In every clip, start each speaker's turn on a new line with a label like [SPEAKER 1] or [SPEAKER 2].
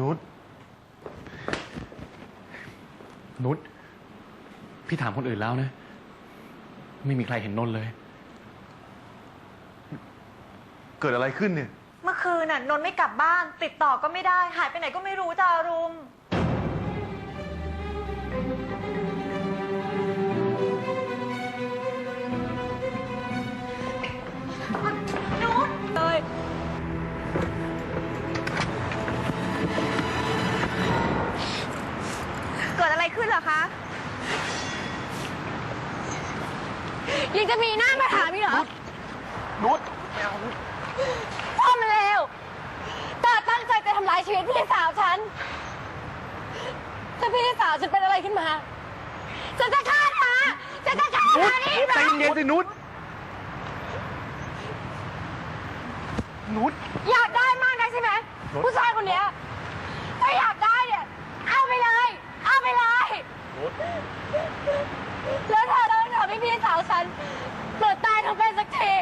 [SPEAKER 1] นุชนุชพี่ถามคนอื่นแล้วนะ ไม่มีใครเห็นนนท์เลย เกิดอะไรขึ้นเนี่ย
[SPEAKER 2] เมื่อคืนน่ะนนท์ไม่กลับบ้าน ติดต่อก็ไม่ได้ หายไปไหนก็ไม่รู้จ้าอรุม ขึ้นเหรอคะ
[SPEAKER 3] ยังจะมีหน้ามาถามอีกเหรอ
[SPEAKER 1] นุช
[SPEAKER 3] พ่อมันเลวตาตั้งใจจะทำลายชีวิตพี่สาวฉัน ถ้าพี่สาวฉันเป็นอะไรขึ้นมา ฉันจะฆ่าเธอฉันจะฆ่าเธอนี่
[SPEAKER 1] ใจเย็นสินุชนุช
[SPEAKER 3] อยากได้มากนะใช่ไหม
[SPEAKER 1] รถ
[SPEAKER 3] ผู้ชายคนเนี้ยถ้าอยาก แล้วเธอเดินทำให้พี่สาวฉันเปิดตายทั้งเป็นสักที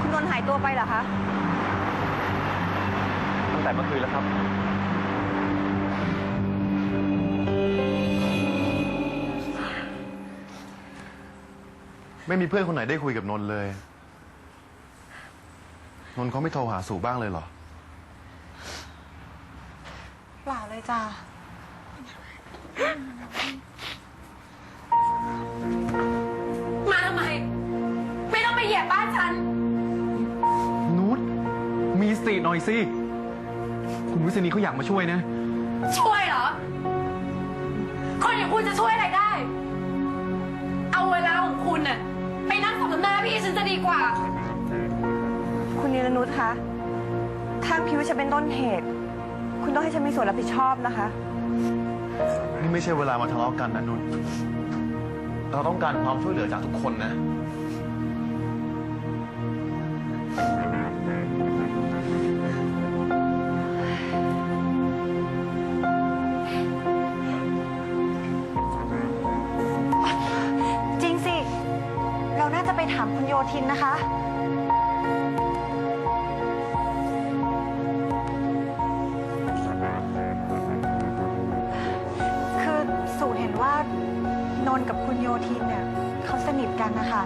[SPEAKER 2] คุณนนท์หายตัวไปเหรอคะ
[SPEAKER 1] ตั้งแต่เมื่อคืนแล้วครับ ไม่มีเพื่อนคนไหนได้คุยกับนนท์เลย นนท์เขาไม่โทรหาสู่บ้างเลยเหรอ
[SPEAKER 2] เปล่าเลยจ้า
[SPEAKER 3] มาทำไม ไม่ต้องไปเหยียบบ้านฉัน
[SPEAKER 1] นุชมีสติหน่อยสิ คุณวิษณีเขาอยากมาช่วยนะ
[SPEAKER 3] ช่วยเหรอ คนอย่างคุณจะช่วยอะไร ว่า คุณนิ
[SPEAKER 2] รนุชคะ ถ้าคิดว่าฉันเป็นต้นเหตุ คุณต้องให้ฉันมีส่วนรับผิดชอบนะคะ
[SPEAKER 1] นี่ไม่ใช่เวลามาทะเลาะกันนะนุชเราต้องการความช่วยเหลือจากทุกคนนะิ
[SPEAKER 2] นนะคะ คือสู่เห็นว่านนท์กับคุณโยทินเนี่ยเขาสนิทกันนะคะ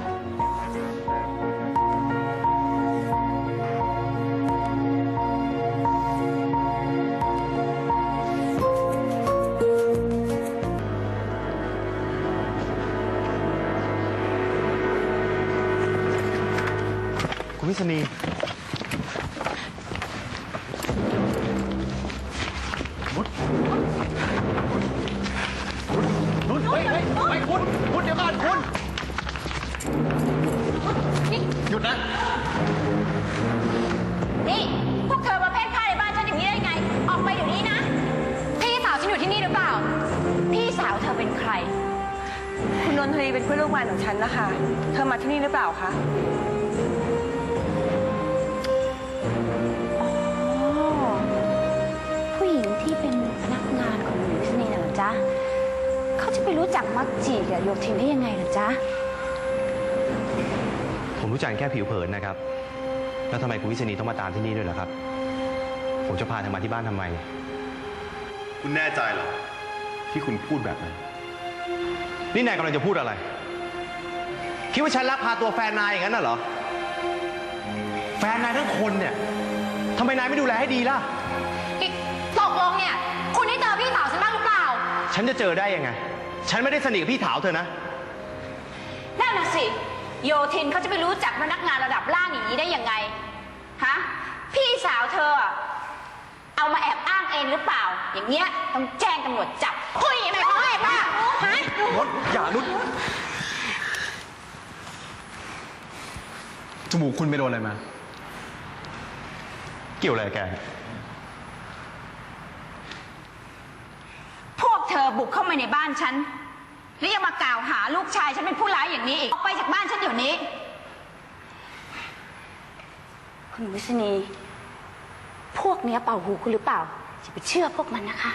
[SPEAKER 1] คุณวิษณีนุชนุชเฮ้ยเฮ้ยเฮ้ยคุณคุณเดี๋ยวก่อนคุณหยุดนะ
[SPEAKER 3] นี่พวกเธอมาเพ่นพ่านในบ้านฉันอย่างนี้ได้ไง ออกไปเดี๋ยวนี้นะ พี่สาวฉันอยู่ที่นี่หรือเปล่า พี่สาวเธอเป็นใคร
[SPEAKER 2] คุณนนทรีเป็นเพื่อนร่วมงานของฉันนะคะ เธอมาที่นี่หรือเปล่าคะ
[SPEAKER 4] เขาจะไปรู้จักมักจีกับโยทินได้ยังไงล่ะจ๊ะ
[SPEAKER 5] ผมรู้จักแค่ผิวเผินนะครับ แล้วทำไมคุณวิษณีต้องมาตามที่นี่ด้วยล่ะครับ ผมจะพาเธอมาที่บ้านทำไม
[SPEAKER 1] คุณแน่ใจเหรอ ที่คุณพูดแบบนั้น
[SPEAKER 5] นี่นายกำลังจะพูดอะไร คิดว่าฉันลักพาตัวแฟนนายอย่างนั้นน่ะเหรอ แฟนนายทั้งคนเนี่ยทำไมนายไม่ดูแลให้ดีล่ะ
[SPEAKER 3] ตกลงเนี่ย คุณได้เจอพี่สาวฉันบ้างหรือเปล่า
[SPEAKER 5] ฉันจะเจอได้ยังไง ฉันไม่ได้สนิทกับพี่ถาวเธอนะ
[SPEAKER 4] นั่นน่ะสิ โยทินเขาจะไปรู้จักพนักงานระดับล่างอย่างนี้ได้ยังไง ฮะ พี่สาวเธออะเอามาแอบอ้างเองหรือเปล่า อย่างเงี้ยต้องแจ้งตำรวจจับคุยอะไรของไอ้ป้าฮะ
[SPEAKER 1] นุชอย่านุช
[SPEAKER 5] จมูกคุณไปโดนอะไรมา เกี่ยวอะไรกับแก
[SPEAKER 4] พวกเธ อบุกเข้ามาในบ้านฉัน แล้วยังมากล่าวหาลูกชายฉันเป็นผู้ร้ายอย่างนี้อีก ออกไปจากบ้านฉันเดี๋ยวนี้ คุณวิษณี พวกเนี้ยเป่าหูคุณหรือเปล่าอย่าไปเชื่อพวกมันนะคะ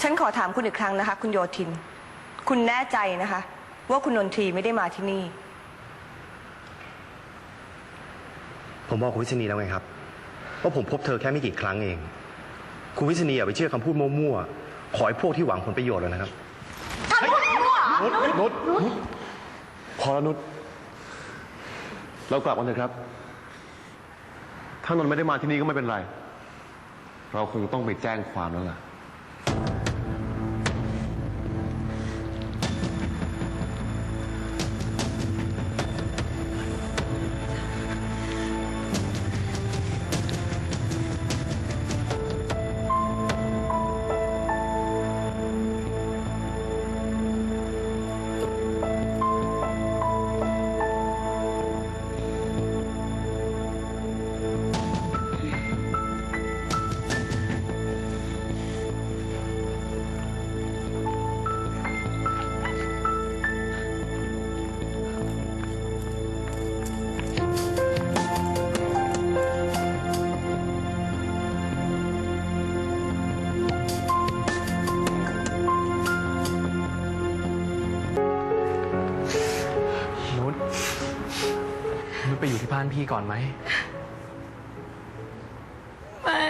[SPEAKER 2] ฉันขอถามคุณอีกครั้งนะคะ คุณโยทิน คุณแน่ใจนะคะ ว่าคุณนนทรีไม่ได้มาที่นี่
[SPEAKER 5] ผมบอกคุณวิษณีแล้วไงครับว่าผมพบเธอแค่ไม่กี่ครั้งเอง คุณวิษณีอย่าไปเชื่อคำพูดมั่วๆ ขอให้พวกที่หวังผลประโยชน์เลยนะครับ
[SPEAKER 1] นุชนุชนุชพอแล้วนุชเรากลับกันเถอะครับ ถ้านนท์ไม่ได้มาที่นี่ก็ไม่เป็นไร เราคงต้องไปแจ้งความแล้วล่ะ
[SPEAKER 6] ที่บ้านพี่ก่อนไหม
[SPEAKER 3] ไม่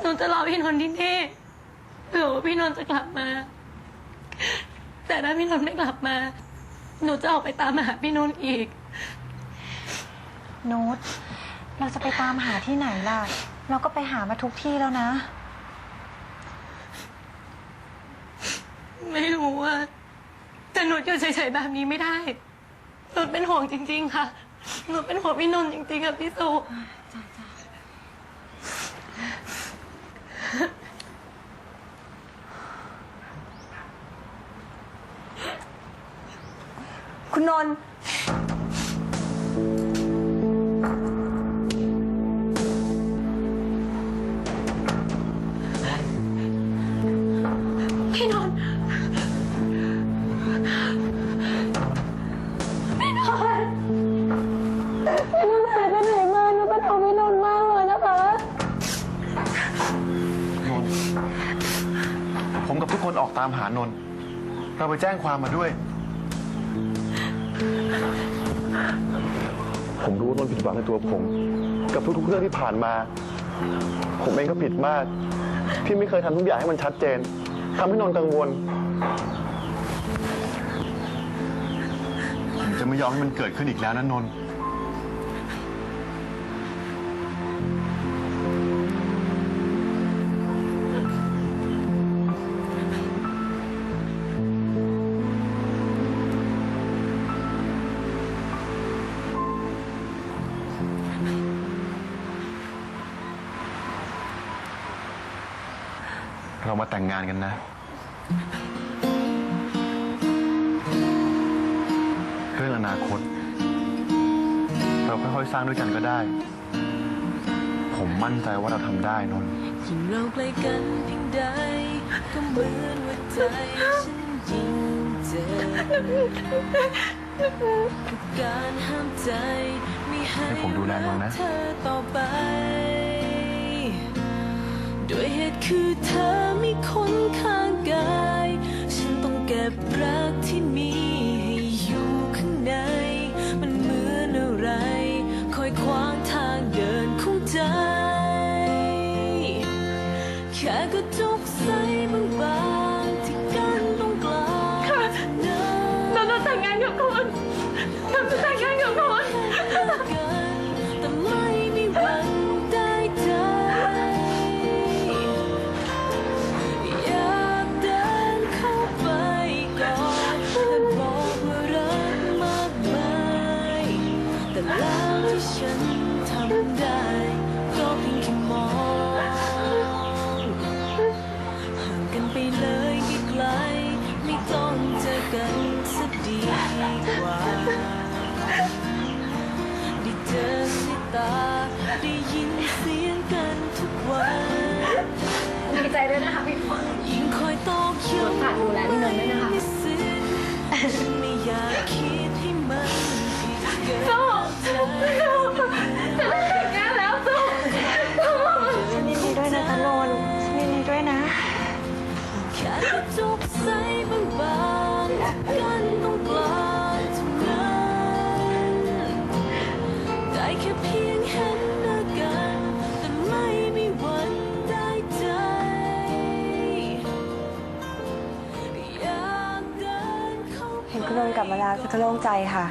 [SPEAKER 3] หนูจะรอพี่นนท์ที่นี่เผื่อว่าพี่นนท์จะกลับมา แต่ถ้าพี่นนท์ไม่กลับมา หนูจะออกไปตามหาพี่นนท์อีก
[SPEAKER 7] โน้ตเราจะไปตามหาที่ไหนล่ะ เราก็ไปหามาทุกที่แล้วนะ
[SPEAKER 3] ไม่รู้ว่าแต่หนูอยู่เฉยๆแบบนี้ไม่ได้ หนูเป็นห่วงจริง ๆ ค่ะ หนูเป็นห่วงพี่นนท์จริงๆค่ะพี่สุ
[SPEAKER 2] คุณนนท์
[SPEAKER 1] ออกตามหานนท์เราไปแจ้งความมาด้วย ผมรู้ว่านนท์ผิดหวังในตัวผม กับทุกๆเรื่องที่ผ่านมา ผมเองก็ผิดมาก ที่ไม่เคยทำทุกอย่างให้มันชัดเจนทำให้นนท์กังวล ผมจะไม่ยอมให้มันเกิดขึ้นอีกแล้วนะนนท์ เรามาแต่งงานกันนะ เรื่องอนาคต เราค่อยๆสร้างด้วยกันก็ได้ ผมมั่นใจว่าเราทำได้นนท์
[SPEAKER 8] ยิ่งเราใกล้กันเพียงใดก็เหมือนว่าใจฉันยิ่งเจ็บทุกการห้ามใจไม่ให้
[SPEAKER 1] ให้ผมดูแลนนท์นะ
[SPEAKER 8] เธอต่อไป ด้วยเหตุคือเธอมีคนข้างกาย ฉันต้องเก็บรักที่มีให้อยู่ข้างใน มันเหมือนอะไร คอยขวางทางเดินของใจ แค่กระจกใสบาง ที่ฉันทำได้ ก็เพียงแค่มองห่างกันไปเลยไกลๆไม่ต้องเจอกันสักดีกว่าได้เจอด้วยตาได้ยินเสียงกันทุกวัน
[SPEAKER 3] ดีใจด้วยนะคะพี่นนท์
[SPEAKER 8] ยิ่งคอยตอกย้ำ
[SPEAKER 3] ก็
[SPEAKER 8] โล่งใจค่ะ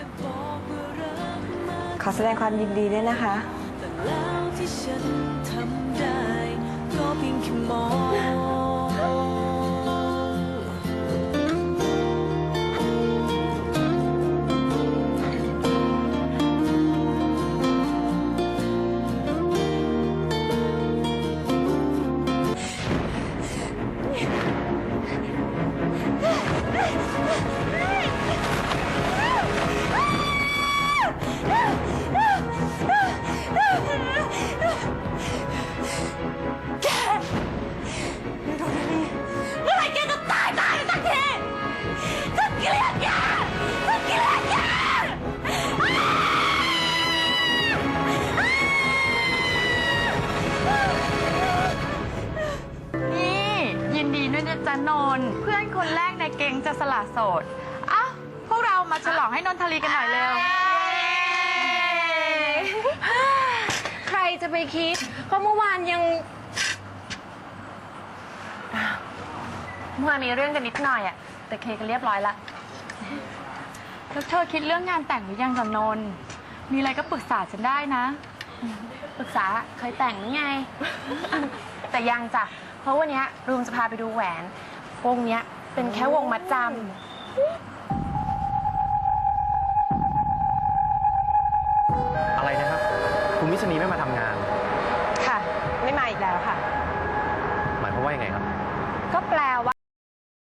[SPEAKER 8] ขอแสดงความยินดีด้วยนะคะ
[SPEAKER 9] ดีด้วยนะจ๊ะนนท์เพื่อนคนแรกในเกงจะสละโสดอ้าวพวกเรามาฉลองให้นนทลีกันหน่อยเร็ว
[SPEAKER 5] ใครจะไปคิด ก็เมื่อวานยังเมื่อวานมีเรื่องกันนิดหน่อยอะแต่เคลียร์กันเรียบร้อยละ
[SPEAKER 9] แล้วเธอคิดเรื่องงานแต่งหรือยังกับนนท์มีอะไรก็ปรึกษาฉันได้นะ
[SPEAKER 5] ปรึกษาเคยแต่งนี่ไง แต่ยังจ้ะ เพราะวันเนี้ยรูมจะพาไปดูแหวน วงเนี้ยเป็นแค่วงมัดจ
[SPEAKER 2] อะไรนะครับ คุณวิษณีไม่มาทำงาน
[SPEAKER 8] ค่ะ ไม่มาอีกแล้วค่ะ
[SPEAKER 2] หมายความว่ายังไงครับำ
[SPEAKER 5] ก็แปลว่า